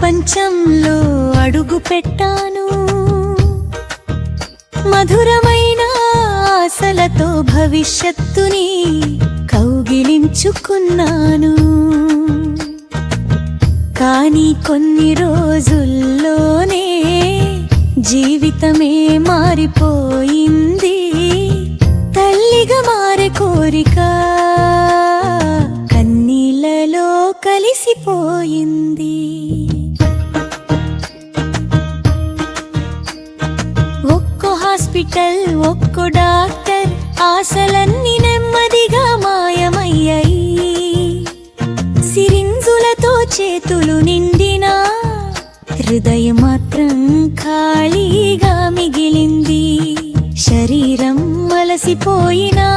ప్రపంచంలో పెట్టాను. మధురమైన ఆశలతో భవిష్యత్తుని కౌగిలించుకున్నాను. కానీ కొన్ని రోజుల్లోనే జీవితమే మారిపోయింది. తల్లిగా మారే కోరిక కన్నీళ్ళలో కలిసిపోయింది. హాస్పిటల్ ఒక్కో డాక్టర్ ఆశలన్నీ నెమ్మదిగా మాయమయ్యాయి. సిరింజులతో చేతులు నిండినా హృదయం మాత్రం ఖాళీగా మిగిలింది. శరీరం మలసిపోయినా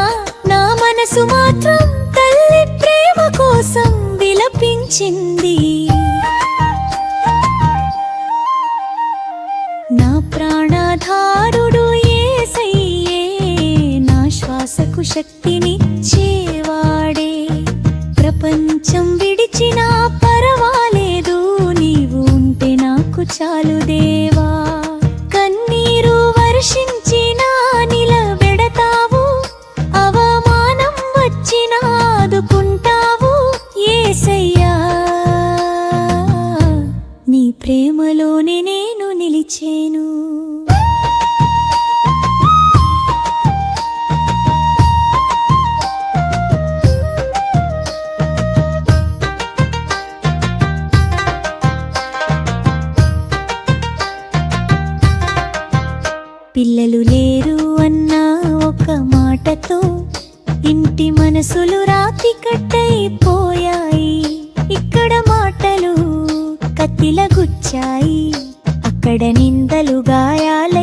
నా మనసు మాత్రం తల్లి ప్రేమ కోసం విలపించింది. శ్వాసకు ప్రపంచం విడిచినా పరవాలేదు నీవు ఉంటే నాకు చాలు దేవా. కన్నీరు వర్షించినా నిలబెడతావు అవమానం వచ్చినా ఆదుకుంటావు ఏసయ్యా. నీ ప్రేమలోనే నేను నిలిచేను. పిల్లలు లేరు అన్న ఒక మాటతో ఇంటి మనసులు రాతి కట్టయిపోయాయి. ఇక్కడ మాటలు కత్తిల గుచ్చాయి అక్కడ నిందలు గాయాలైపోయాయి.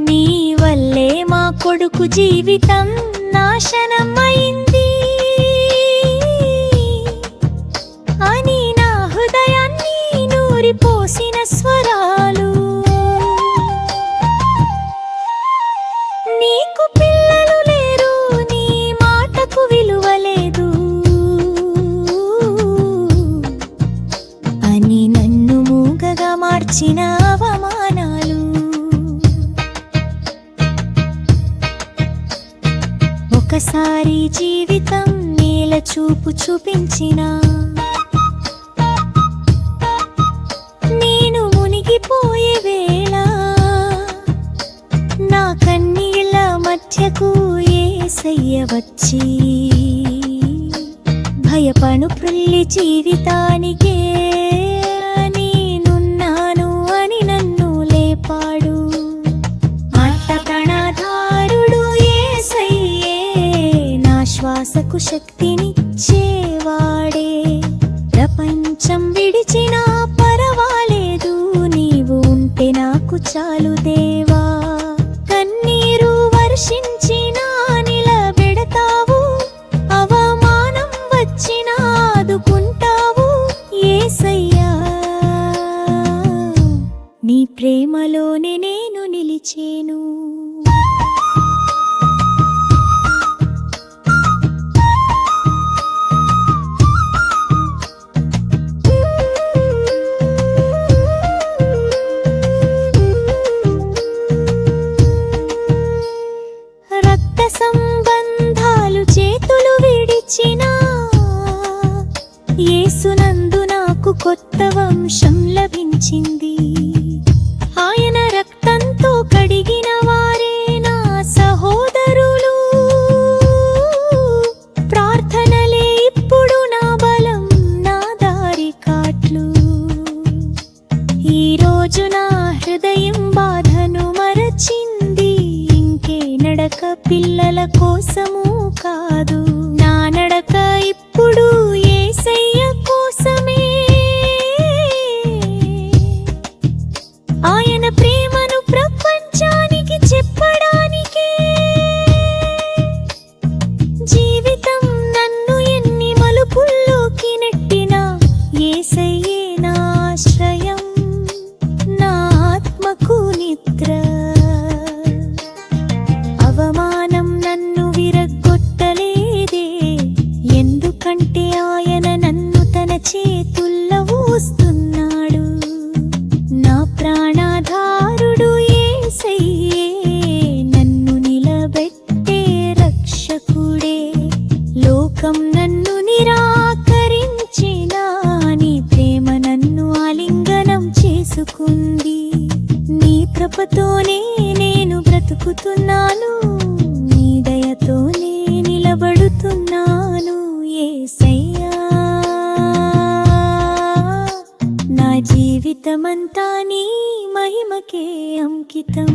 నీ వల్లే మా కొడుకు జీవితం నాశనం చేసిన అవమానాలు. ఒకసారి జీవితం నేల చూపు చూపించినా నేను మునిగిపోయే వేళ నా కన్నీళ్ళ మధ్యకు ఏసయ్య వచ్చి? భయపను ప్రల్లి జీవితానికే శక్తినిచ్చేవాడే ప్రపంచం విడిచినా పరవాలేదు నీవు ఉంటే నాకు చాలు దేవా. కన్నీరు వర్షించినా నిలబెడతావు అవమానం వచ్చినా ఆదుకుంటావు ఏసయ్యా. నీ ప్రేమలోనే నేను నిలిచేను. యేసునందు నాకు కొత్త వంశం లభించింది. ఆయన రక్తంతో కడిగిన వారే నా సహోదరులు. ప్రార్థనలే ఇప్పుడు నా బలం నా దారి కాట్లు. ఈ నా హృదయం బాధను మరచింది. ఇంకే నడక పిల్లల కోసము కాదు. ఆయన ప్రేమను ప్రపంచానికి చెప్పడానికి. జీవితం నన్ను ఎన్ని మలుపుల్లోకి నెట్టినా ఏసయ్యే నాశ్రయం నా ఆత్మకు నిద్ర. అవమానం నన్ను విరగ్గొట్టలేదే ఎందుకంటే ఆయన నన్ను తన చేతుల్లో ఊస్తున్నా. ఉద్ధారుడు ఏసయ్యే నన్ను నిలబెట్టే రక్షకుడే. లోకం నన్ను నిరాకరించిన నీ ప్రేమ నన్ను ఆలింగనం చేసుకుంది. నీ నేను బ్రతుకుతున్నాను దయతోనే నిలబడుతున్నాను ఏసయ్యా. నా జీవితమంతా నీ మహిమకే అంకితం.